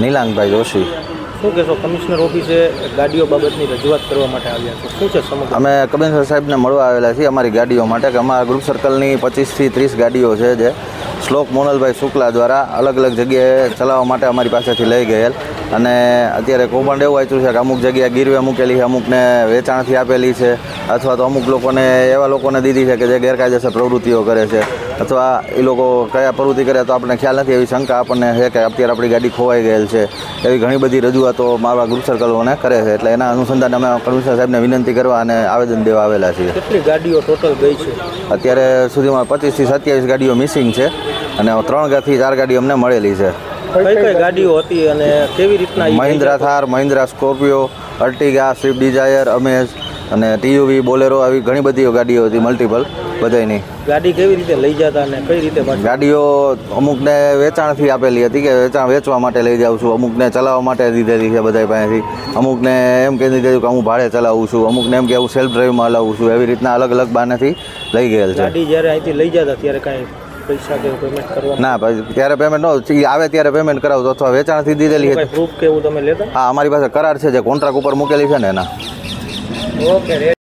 નીલાંગભાઈ જોશી. શું કહેશો કમિશનર ઓફિસે ગાડીઓ બાબતની રજૂઆત કરવા માટે આવ્યા છો? શું છે સમગ્ર? અમે કમિશનર સાહેબને મળવા આવેલા છીએ અમારી ગાડીઓ માટે કે અમારા ગ્રુપ સર્કલની પચીસથી ત્રીસ ગાડીઓ છે જે શ્લોક મોનલભાઈ શુક્લા દ્વારા અલગ અલગ જગ્યાએ ચલાવવા માટે અમારી પાસેથી લઈ ગયેલ. અને અત્યારે કૌભાંડ એવું વાંચ્યું છે કે અમુક જગ્યાએ ગીરવે મૂકેલી છે અમુકને વેચાણથી આપેલી છે અથવા તો અમુક લોકોને એવા લોકોને દીધી છે કે જે ગેરકાયદેસર પ્રવૃત્તિઓ કરે છે અથવા એ લોકો કયા પ્રવૃત્તિ કરે તો આપણને ખ્યાલ નથી એવી શંકા આપણને છે કે અત્યારે આપણી ગાડી ખોવાઈ ગયેલ છે એવી ઘણી બધી રજૂઆતો મારા ગ્રુપ સર્કલોને કરે છે એટલે એના અનુસંધાને અમે કમિશનર સાહેબને વિનંતી કરવા અને આવેદન દેવા આવેલા છીએ. કેટલી ગાડીઓ ટોટલ ગઈ છે? અત્યારે સુધીમાં પચીસથી સત્યાવીસ ગાડીઓ મિસિંગ છે અને ત્રણ ગાથી ચાર ગાડીઓ અમને મળેલી છે. કઈ કઈ ગાડીઓ હતી અને કેવી રીતના Mahindra Thar Mahindra Scorpio Ertiga Swift Dzire Amaze અને ટીયુવી બોલેરો આવી ઘણી બધી ગાડીઓ હતી મલ્ટિપલ બધાની ગાડી કેવી રીતે લઈ જતા અને કઈ રીતે ગાડીઓ અમુકને વેચાણથી આપેલી હતી કે વેચાણ વેચવા માટે લઈ જાઉં છું અમુકને ચલાવવા માટે દીધેલી છે બધા પાસેથી. અમુકને એમ કહી દીધેલું કે હું ભાડે ચલાવું છું અમુકને એમ કે હું સેલ્ફ ડ્રાઈવમાં હલાવું છું એવી રીતના અલગ અલગ બાનેથી લઈ ગયેલ છે. ગાડી જ્યારે અહીંથી લઈ જતા ત્યારે કાંઈ પૈસા કે પેમેન્ટ કરવા? ના ભાઈ ત્યારે પેમેન્ટ નો આવે ત્યારે પેમેન્ટ કરાવતો અથવા વેચાણથી દીધેલી છે પ્રૂફ કે એવું તમે લેતા? હા અમારી પાસે કરાર છે જે કોન્ટ્રાક્ટ ઉપર મૂકેલી છે ને એના. ઓકે